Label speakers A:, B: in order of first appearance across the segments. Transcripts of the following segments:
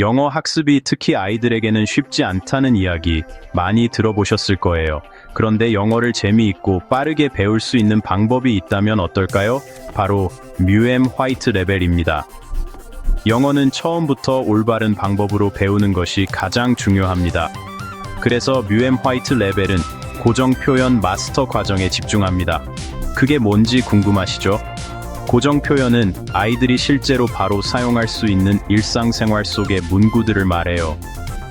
A: 영어 학습이 특히 아이들에게는 쉽지 않다는 이야기 많이 들어보셨을 거예요. 그런데 영어를 재미있고 빠르게 배울 수 있는 방법이 있다면 어떨까요? 바로 뮤엠 화이트 레벨입니다. 영어는 처음부터 올바른 방법으로 배우는 것이 가장 중요합니다. 그래서 뮤엠 화이트 레벨은 고정 표현 마스터 과정에 집중합니다. 그게 뭔지 궁금하시죠? 고정 표현은 아이들이 실제로 바로 사용할 수 있는 일상생활 속의 문구들을 말해요.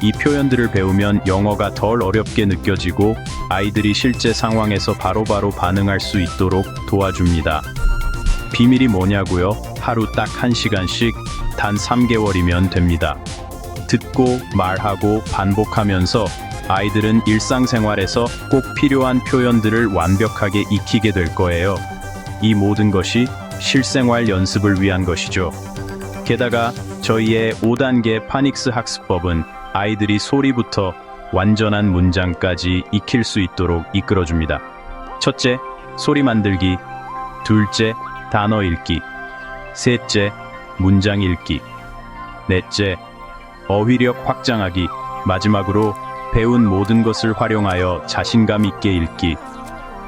A: 이 표현들을 배우면 영어가 덜 어렵게 느껴지고 아이들이 실제 상황에서 바로바로 반응할 수 있도록 도와줍니다. 비밀이 뭐냐고요? 하루 딱 1시간씩 단 3개월이면 됩니다. 듣고 말하고 반복하면서 아이들은 일상생활에서 꼭 필요한 표현들을 완벽하게 익히게 될 거예요. 이 모든 것이 실생활 연습을 위한 것이죠. 게다가 저희의 5단계 파닉스 학습법은 아이들이 소리부터 완전한 문장까지 익힐 수 있도록 이끌어줍니다. 첫째, 소리 만들기. 둘째, 단어 읽기. 셋째, 문장 읽기. 넷째, 어휘력 확장하기. 마지막으로 배운 모든 것을 활용하여 자신감 있게 읽기.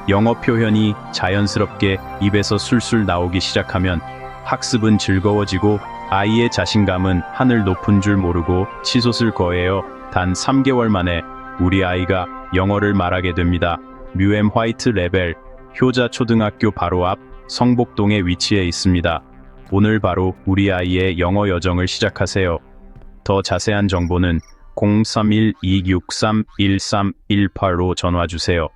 A: 영어 표현이 자연스럽게 입에서 술술 나오기 시작하면 학습은 즐거워지고 아이의 자신감은 하늘 높은 줄 모르고 치솟을 거예요. 단 3개월 만에 우리 아이가 영어를 말하게 됩니다. 뮤엠 화이트 레벨 효자 초등학교 바로 앞 성복동에 위치해 있습니다. 오늘 바로 우리 아이의 영어 여정을 시작하세요. 더 자세한 정보는 031-263-1318로 전화 주세요.